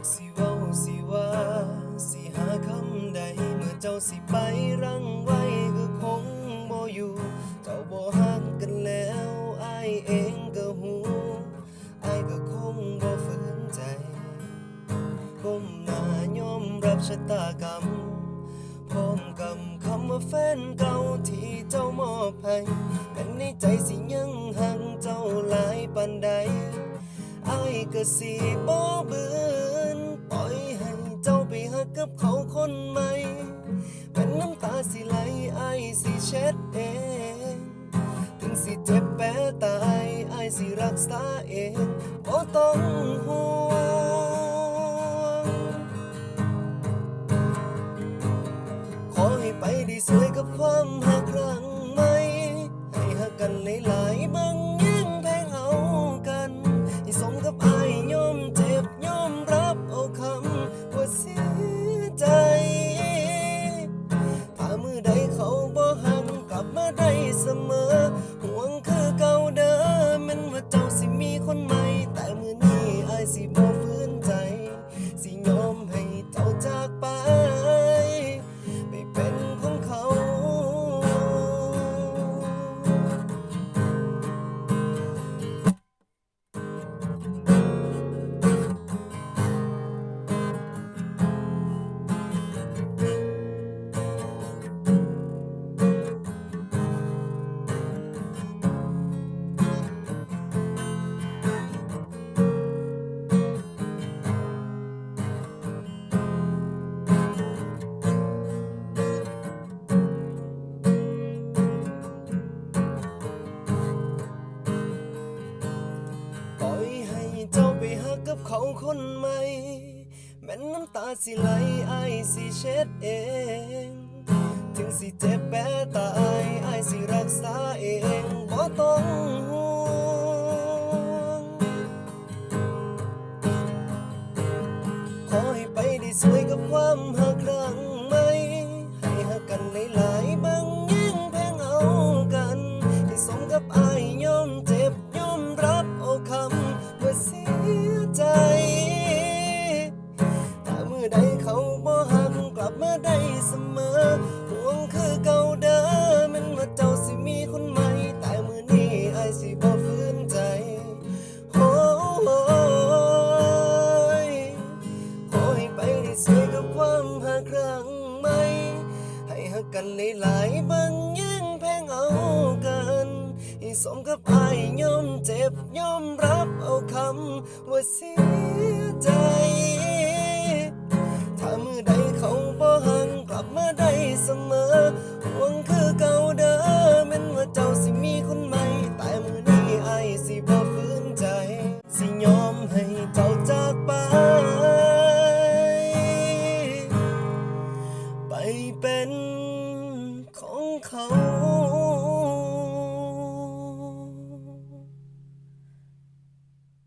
จักสิเว้าสิว่าสิหาคำใดเมื่อเจ้าสิไปรังไว้ก็คงบ่อยู่ เจ้าบ่ฮักกันแล้วอายเองก็หูอายก็คงบ่ฝืนใจก้มหน้ายอมรับชะตากรรมพร้อมกับคำว่าแฟนเก่าที่เจ้ามอบให้แต่ในใจสิยังหักเจ้าหลายปานใดอายก็สิบ่เบือนปล่อ จ้าไปหักกับเขาคนใหม่ เป็นน้ำตาสิไหลไอสิเช็ดเอง ถึงสิเจ็บแปรตายอสิรักษาเองบ่ต้องห่วง ขอให้ไปได้สวยกับความหักครั้งใหม่ ให้หักกันหลายๆบางยิ่งแพงเอากัน ให้สมกับอายยอมเจ็บยอมรับเอาคำ ได้เสมอห่วงคือ เขาคนใหม่แม้นน้ำตาสิไหลไอสิเช็ดเอง ถึงสิเจ็บแปรตายไอสิรักษาเองบ่ต้องห่ว เขาบ่หักกลับมาได้เสมอห่วงคือเก่าเดิมแมันว่าเจ้าสิมีคนใหม่แต่มือนี้อายสิบ่ฟื้นใจโอ้ยขอให้ไปได้สวยกับความหักครั้งใหม่ให้หักกันหลายๆบางยิ่งแพงเอากันให้สมกับอายยอมเจ็บยอมรับเอาคำว่าเสียใจ cold.